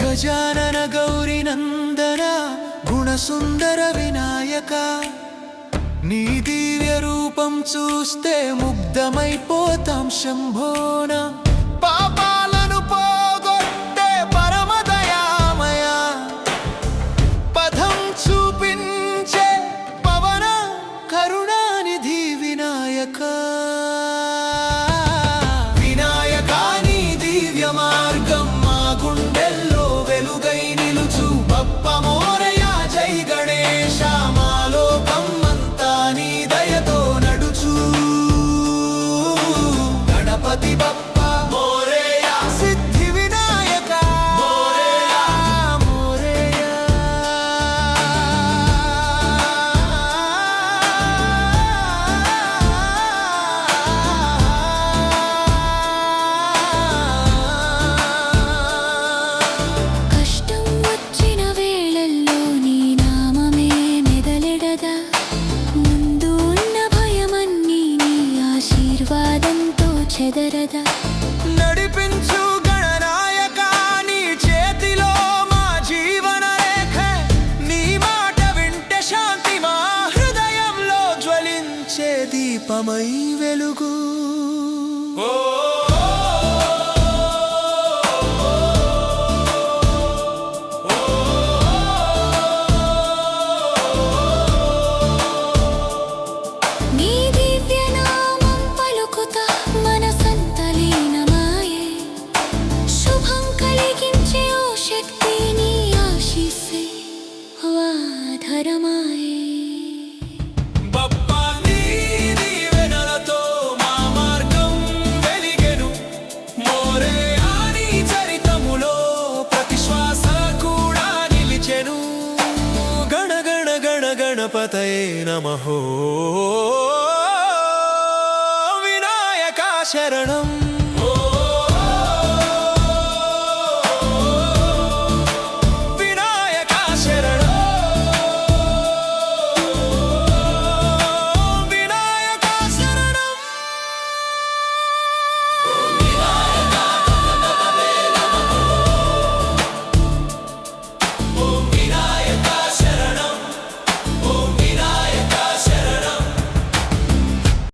గజానన గౌరి నందన గుణసుందర వినాయక. నీ దివ్య రూపం చూస్తే ముగ్ధమైపోతాం శంభోనా. చెదరద నడిపించు చేతిలో మా మాట శాంతి జ్వలించే దీపమై వెలుగు. ఓ గణపతయే నమో. వినాయకా శరణం.